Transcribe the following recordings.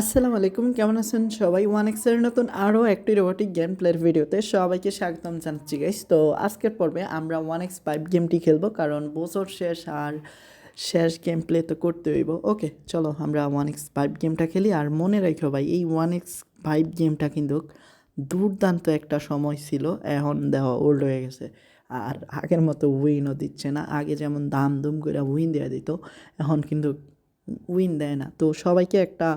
আসসালামু আলাইকুম, কেমন আছেন সবাই? ওয়ান এক্সের নতুন আরও একটি রোবোটিক গেম প্লের ভিডিওতে সবাইকে স্বাগতম জানাচ্ছি গাইস তো আজকের পর্বে আমরা ওয়ান এক্স ফাইভ গেমটি খেলব, কারণ বছর শেষ আর শেষ গেম প্লে তো করতে হইব। ওকে চলো আমরা ওয়ান এক্স ফাইভ গেমটা খেলি। আর মনে রাখো ভাই, এই ওয়ান এক্স ফাইভ গেমটা কিন্তু দুর্দান্ত একটা সময় ছিল, এখন দেহ ওল্ড হয়ে গেছে। আর আগের মতো উইনও দিচ্ছে না। আগে যেমন দাম দুম করে উইন দেওয়া দিত, এখন কিন্তু উইন দেয় না। তো সবাইকে একটা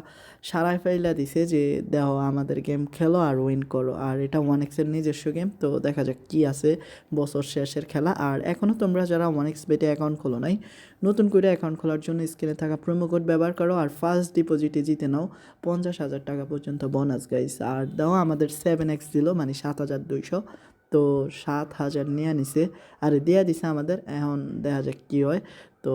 সারাই ফাইলা দিছে যে দেখো আমাদের গেম খেলো আর উইন করো। আর এটা ওয়ান এক্সের নিজস্ব গেম তো দেখা যাক কী আছে বছর শেষের খেলা। আর এখনও তোমরা যারা ওয়ান এক্স বেটে অ্যাকাউন্ট খোলো নাই, নতুন করে অ্যাকাউন্ট খোলার জন্য স্ক্রিনে থাকা প্রোমো কোড ব্যবহার করো আর ফার্স্ট ডিপোজিটে জিতে নাও পঞ্চাশ হাজার টাকা পর্যন্ত বোনাস গাইস আর দাও, আমাদের সেভেন এক্স দিল মানে সাত হাজার দুইশো। তো সাত হাজার নিয়ে নিছে, আর দেয়া দিছে আমাদের, এখন দেখা যাক কী হয়। তো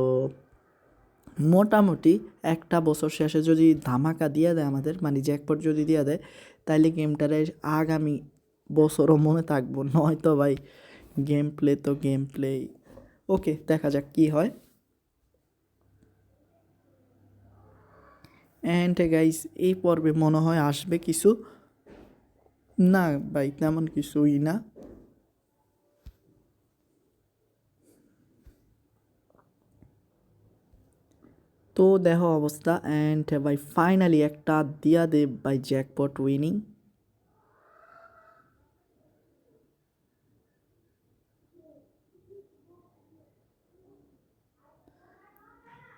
মোটামুটি একটা বছর শেষে যদি ধামাকা দিয়ে দেয় আমাদের মানে জ্যাকপট যদি দিয়ে দেয় তাহলে গেমটারে আগামী বছরও মনে থাকব। নয়তো ভাই গেম প্লে তো গেম প্লে ওকে দেখা যাক কী হয়। অ্যান্ড গাইস এই পর্বে মনে হয় আসবে কিছু? না ভাই, তেমন কিছুই না। তো দেখো অবস্থা অ্যান্ড ভাই ফাইনালি একটা দিয়া দে বাই জ্যাকপট উইনিং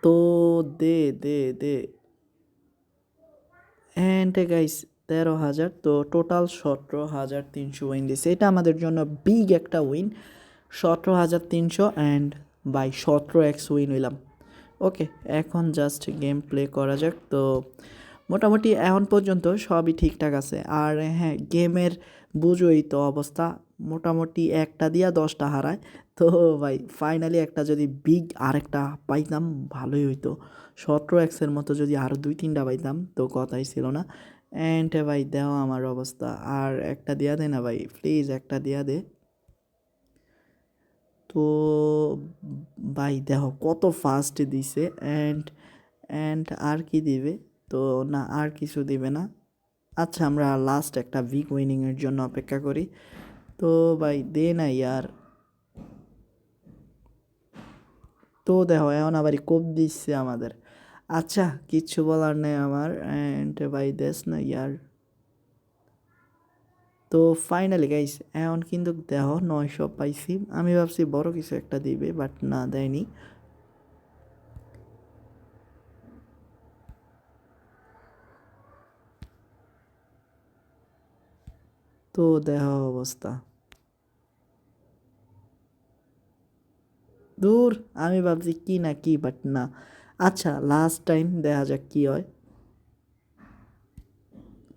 তো দে দে দে। অ্যান্ড গাইস তেরো হাজার, তো টোটাল সতেরো হাজার তিনশো উইন দিছে। এটা আমাদের জন্য বিগ একটা উইন সতেরো হাজার তিনশো অ্যান্ড বাই সতেরো এক্স উইন হইলাম। ওকে, এখন জাস্ট গেম প্লে করা যাক। তো মোটামুটি এখন পর্যন্ত সবই ঠিকঠাক আছে। আর হ্যাঁ গেমের বুঝোই তো অবস্থা। মোটামুটি একটা দিয়া দশটা হারায়। তো ভাই ফাইনালি একটা যদি বিগ আরেকটা পাইতাম, ভালোই হইতো। সতেরো এক্সের মতো যদি আরও দুই তিনটা পাইতাম, তো কথাই ছিল না। অ্যান্ড ভাই, দেও আমার অবস্থা। আর একটা দিয়া দে না ভাই প্লিজ একটা দিয়া দে। তো ভাই দেখো কত ফাস্ট দিছে অ্যান্ড অ্যান্ড আর কি দিবে? তো না, আর কিছু দিবে না। আচ্ছা আমরা লাস্ট একটা উইক উইনিংয়ের জন্য অপেক্ষা করি। তো ভাই, দে না ইয়ার। তো দেখো, এখন আবার কোপ দিচ্ছে আমাদের। আচ্ছা কিচ্ছু বলার নেই আমার। অ্যান্ড ভাই দেশ না ইয়ার। তো ফাইনালি গাইস এখন কিন্তু দেহ নয়শো পাইছি আমি ভাবছি বড় কিছু একটা দিবে বাট না, দেয়নি। তো দেহ অবস্থা। দূর, আমি ভাবছি কি না কি বাট না। আচ্ছা লাস্ট টাইম দেখা যাক কি হয়।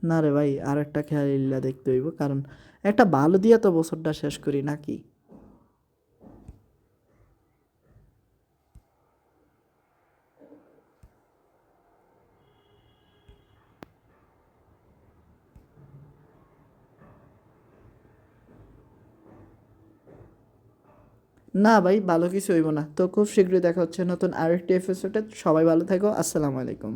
না রে ভাই আর একটা খেলা দেখতে হইব, কারণ একটা ভালো দিয়ে তো বছরটা শেষ করি নাকি? না ভাই, ভালো কিছু হইব না। তো খুব শীঘ্রই দেখা হচ্ছে নতুন আরেকটি এপিসোডে সবাই ভালো থাকো, আসসালামু আলাইকুম।